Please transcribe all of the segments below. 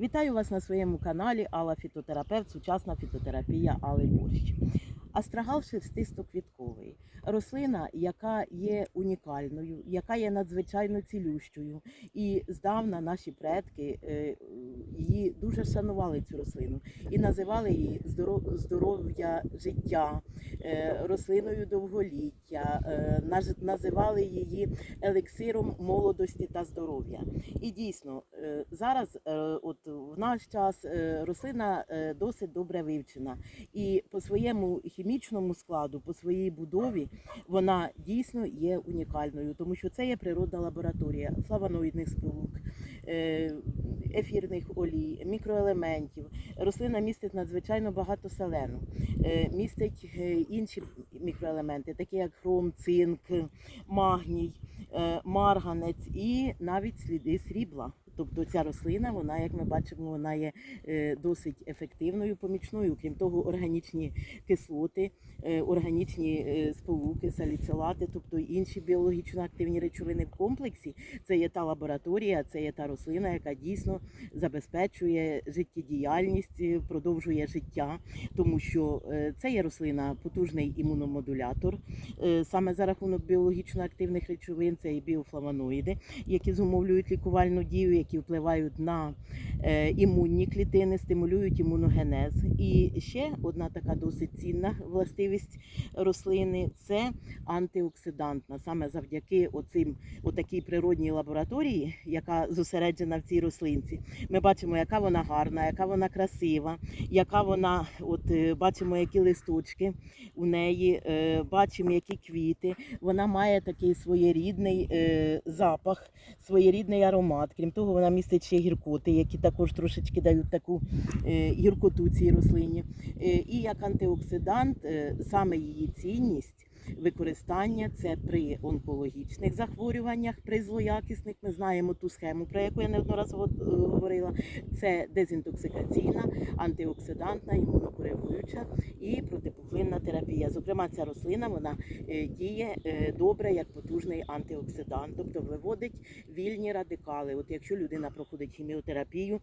Вітаю вас на своєму каналі Алла Фітотерапевт, сучасна фітотерапія Алли Борщ. Астрагал шерстисто-квітковий рослина, яка є унікальною, яка є надзвичайно цілющою. І здавна наші предки е, її дуже шанували цю рослину і називали її здоров'я життя, е, рослиною довголіття, е, називали її елексиром молодості та здоров'я. І дійсно, зараз, от в наш час, рослина досить добре вивчена. І по своєму хімічному складу, по своїй будові, вона дійсно є унікальною, тому що це є природна лабораторія флавоноїдних сполук, е, ефірних олій, мікроелементів. Рослина містить надзвичайно багато селену, е, містить е, інші мікроелементи, такі як хром, цинк, магній, марганець і навіть сліди срібла. Тобто ця рослина, вона, як ми бачимо, вона є е, досить ефективною, помічною. Крім того, органічні кислоти, е, органічні е, сполуки, саліцилати, тобто інші біологічно активні речовини в комплексі. Це є та лабораторія, це є та рослина, яка дійсно забезпечує життєдіяльність, продовжує життя, тому що це є рослина потужний імуномодулятор. Саме за рахунок біологічно активних речовин, це і біофлавоноїди, які зумовлюють лікувальну дію, які впливають на е, імунні клітини, стимулюють імуногенез. І ще одна така досить цінна властивість рослини це антиоксидантна. Саме завдяки оцим отакій природній лабораторії, яка зосереджена в цій рослинці. Ми бачимо, яка вона гарна, яка вона красива, яка вона, от е, бачимо, які листочки у неї, е, бачимо, які квіти. Вона має такий своєрідний запах, своєрідний аромат. Крім того, вона містить ще гіркоти, які також трошечки дають таку е, гіркоту цій рослині. Е, і як антиоксидант, е, саме її цінність. Використання це при онкологічних захворюваннях, при злоякісних. Ми знаємо ту схему, про яку я неодноразово е, говорила. Це дезінтоксикаційна, антиоксидантна, імунокоригуюча і протипухлинна терапія. Зокрема, ця рослина вона е, діє е, добре як потужний антиоксидант, тобто виводить вільні радикали. От якщо людина проходить хіміотерапію,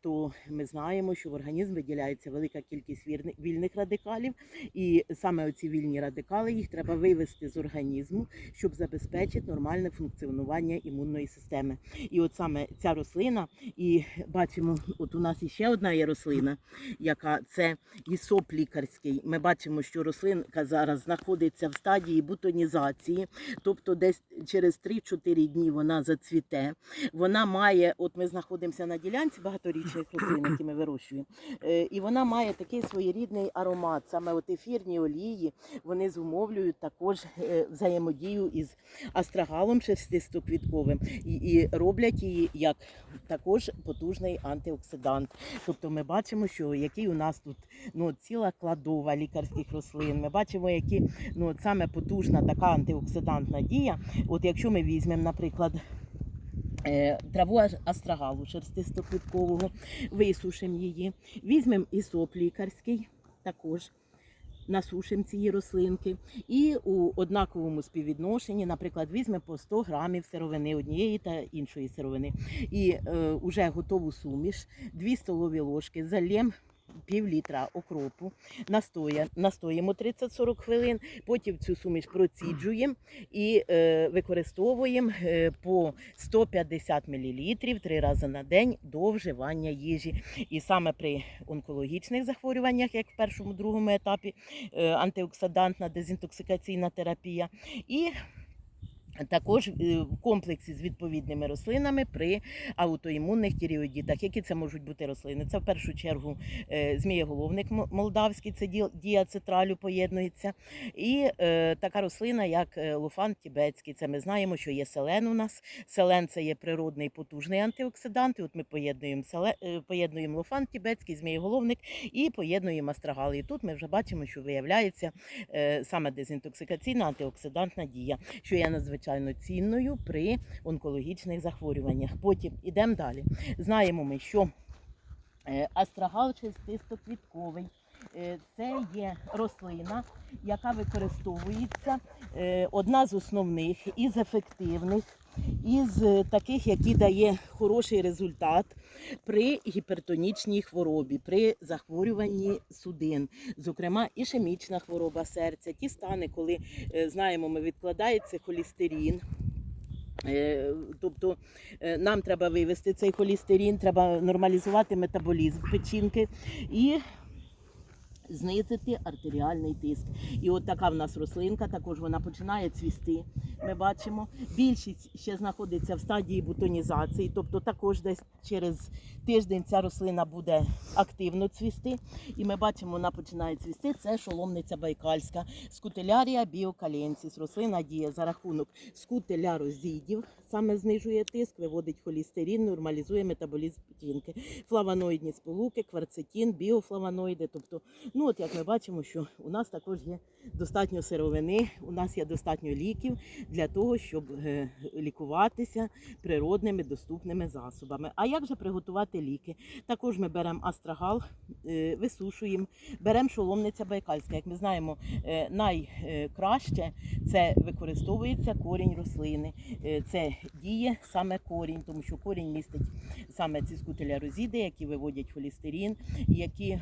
то ми знаємо, що в організм виділяється велика кількість вільних радикалів, і саме оці вільні радикали їх треба вивести з організму, щоб забезпечити нормальне функціонування імунної системи. І от саме ця рослина, і бачимо, от у нас іще одна є рослина, яка це гісоп лікарський. Ми бачимо, що рослинка зараз знаходиться в стадії бутонізації, тобто десь через 3-4 дні вона зацвіте. Вона має, от ми знаходимося на ділянці багаторічних рослин, які ми вирощуємо, е, і вона має такий своєрідний аромат. Саме от ефірні олії вони зумовлюють також е, взаємодію із астрагалом шерстистоквітковим і, і роблять її як також потужний антиоксидант. Тобто ми бачимо, що який у нас тут ну, ціла кладова лікарських рослин. Ми бачимо, які ну, саме потужна така антиоксидантна дія. От якщо ми візьмемо, наприклад. е, Траву астрагалу шерстистоквіткового, висушимо її, візьмемо ісоп лікарський, також насушимо ці рослинки. І у однаковому співвідношенні, наприклад, візьмемо по 100 грамів сировини однієї та іншої сировини. І е, уже готову суміш, 2 столові ложки, зальємо пів літра окропу, настоя, настоїмо 30-40 хвилин, потім цю суміш проціджуємо і е, використовуємо е, по 150 мл три рази на день до вживання їжі. І саме при онкологічних захворюваннях, як в першому другому етапі, е, антиоксидантна дезінтоксикаційна терапія. І також е, в комплексі з відповідними рослинами при аутоімунних тіріодітах. Які це можуть бути рослини? Це в першу чергу е, змієголовник молдавський, це ді- діацитралю поєднується. І е, така рослина, як е, лофан тібетський. Це ми знаємо, що є селен у нас. Селен це є природний потужний антиоксидант. І от ми поєднуємо селе, поєднуємо лофан тібетський, змієголовник і поєднуємо астрагали. І тут ми вже бачимо, що виявляється е, саме дезінтоксикаційна антиоксидантна дія, що є надзвичайно цінною при онкологічних захворюваннях. Потім йдемо далі. Знаємо ми, що е, астрагал чистистоквітковий. Е, Це є рослина, яка використовується е, одна з основних і з ефективних із е, таких, які дає хороший результат при гіпертонічній хворобі, при захворюванні судин, зокрема ішемічна хвороба серця, ті стани, коли знаємо, ми відкладається холістерин. Е, Тобто нам треба вивести цей холістерин, треба нормалізувати метаболізм печінки і знизити артеріальний тиск. І от така в нас рослинка, також вона починає цвісти. Ми бачимо. Більшість ще знаходиться в стадії бутонізації, тобто також десь через тиждень ця рослина буде активно цвісти. І ми бачимо, вона починає цвісти. Це шоломниця байкальська, скутелярія біокаленсіс. Рослина діє за рахунок скутелярозідів, саме знижує тиск, виводить холістерин, нормалізує метаболізм печінки, флавоноїдні сполуки, кварцетин, біофлавоноїди. Тобто, ну от як ми бачимо, що у нас також є достатньо сировини, у нас є достатньо ліків для того, щоб е, лікуватися природними доступними засобами. А як же приготувати ліки? Також ми беремо астрагал, е, висушуємо, беремо шоломниця байкальська. Як ми знаємо, е, найкраще це використовується корінь рослини. Це діє саме корінь, тому що корінь містить саме ці скутелярозіди, які виводять холістерин, які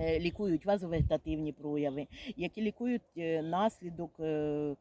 лікують вазовегетативні прояви, які лікують е, наслідок е,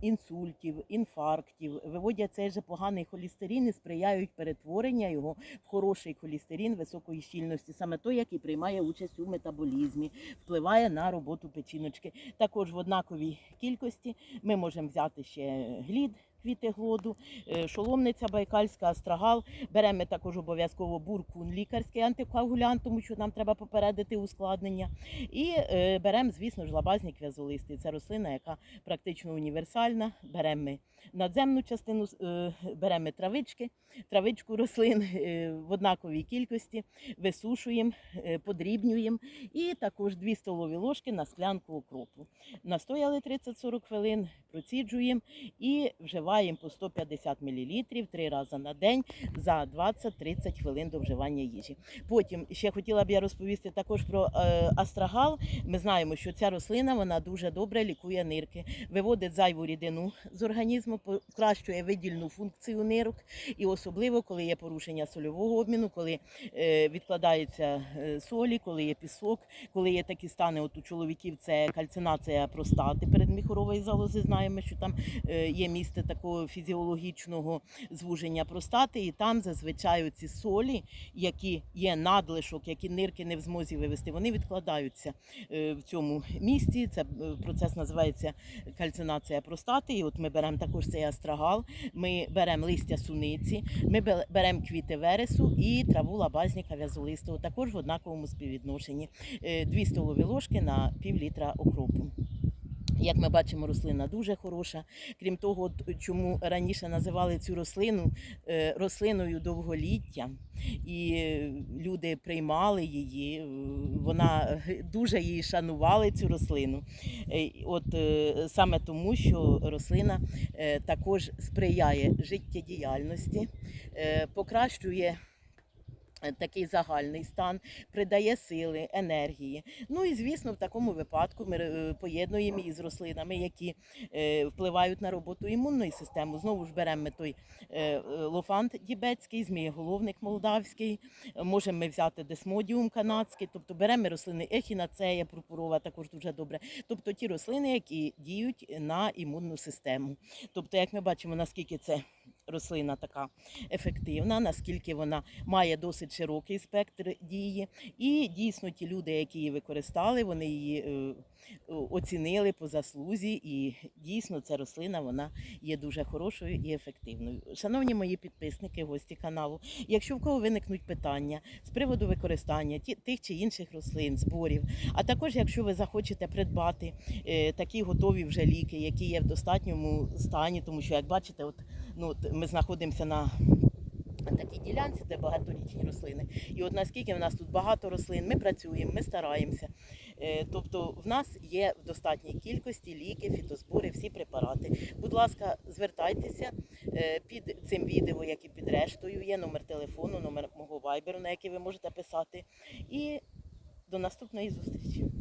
інсультів, інфарктів, виводять цей же поганий холістерин і сприяють перетворення його в хороший холістерин високої щільності, саме той, який приймає участь у метаболізмі, впливає на роботу печіночки. Також в однаковій кількості ми можемо взяти ще глід. Квіти глоду, е, шоломниця байкальська, астрагал. Беремо також обов'язково буркун, лікарський антикоагулянт, тому що нам треба попередити ускладнення. І е, беремо, звісно ж, лабазні квязолисти. Це рослина, яка практично універсальна. Беремо ми надземну частину, е, беремо травички, травичку рослин е, в однаковій кількості, висушуємо, е, подрібнюємо. І також 2 столові ложки на склянку окропу. Настояли 30-40 хвилин, проціджуємо і вживаємо по 150 мл три рази на день за 20-30 хвилин до вживання їжі. Потім ще хотіла б я розповісти також про астрагал. Ми знаємо, що ця рослина вона дуже добре лікує нирки, виводить зайву рідину з організму, покращує видільну функцію нирок, і особливо коли є порушення сольового обміну, коли е, відкладаються е, солі, коли є пісок, коли є такі стани, от у чоловіків це кальцинація простати передміхорової залози. Знаємо, що там е, є місце такого фізіологічного звуження простати, і там зазвичай ці солі, які є надлишок, які нирки не в змозі вивести, вони відкладаються в цьому місці. Це процес називається кальцинація простати. І от ми беремо також цей астрагал, ми беремо листя суниці, ми бе- беремо квіти вересу і траву лабазніка в'язолистого, також в однаковому співвідношенні. Е, Дві столові ложки на пів літра окропу. Як ми бачимо, рослина дуже хороша. Крім того, чому раніше називали цю рослину е, рослиною довголіття, і люди приймали її. е, Вона дуже її шанували цю рослину. Е, От саме тому, що рослина також сприяє життєдіяльності, покращує. Е, Такий загальний стан придає сили, енергії. Ну і звісно, в такому випадку ми е, поєднуємо її з рослинами, які е, впливають на роботу імунної системи. Знову ж беремо той лофант дібецький, змієголовник молдавський, можемо ми взяти десмодіум канадський, тобто беремо рослини ехінацея пурпурова, також дуже добре. Тобто ті рослини, які діють на імунну систему. Тобто, як ми бачимо, наскільки це рослина така ефективна, наскільки вона має досить широкий спектр дії. І дійсно ті люди, які її використали, вони її е, оцінили по заслузі. І дійсно ця рослина вона є дуже хорошою і ефективною. Шановні мої підписники, гості каналу, якщо в кого виникнуть питання з приводу використання тих чи інших рослин, зборів, а також якщо ви захочете придбати е, такі готові вже ліки, які є в достатньому стані, тому що як бачите, от ну ми знаходимося на такій ділянці, де багаторічні рослини. І от наскільки в нас тут багато рослин, ми працюємо, ми стараємося. Е, Тобто в нас є в достатній кількості ліки, фітозбори, всі препарати. Будь ласка, звертайтеся е, під цим відео, як і під рештою. Є номер телефону, номер мого вайберу, на який ви можете писати. І до наступної зустрічі.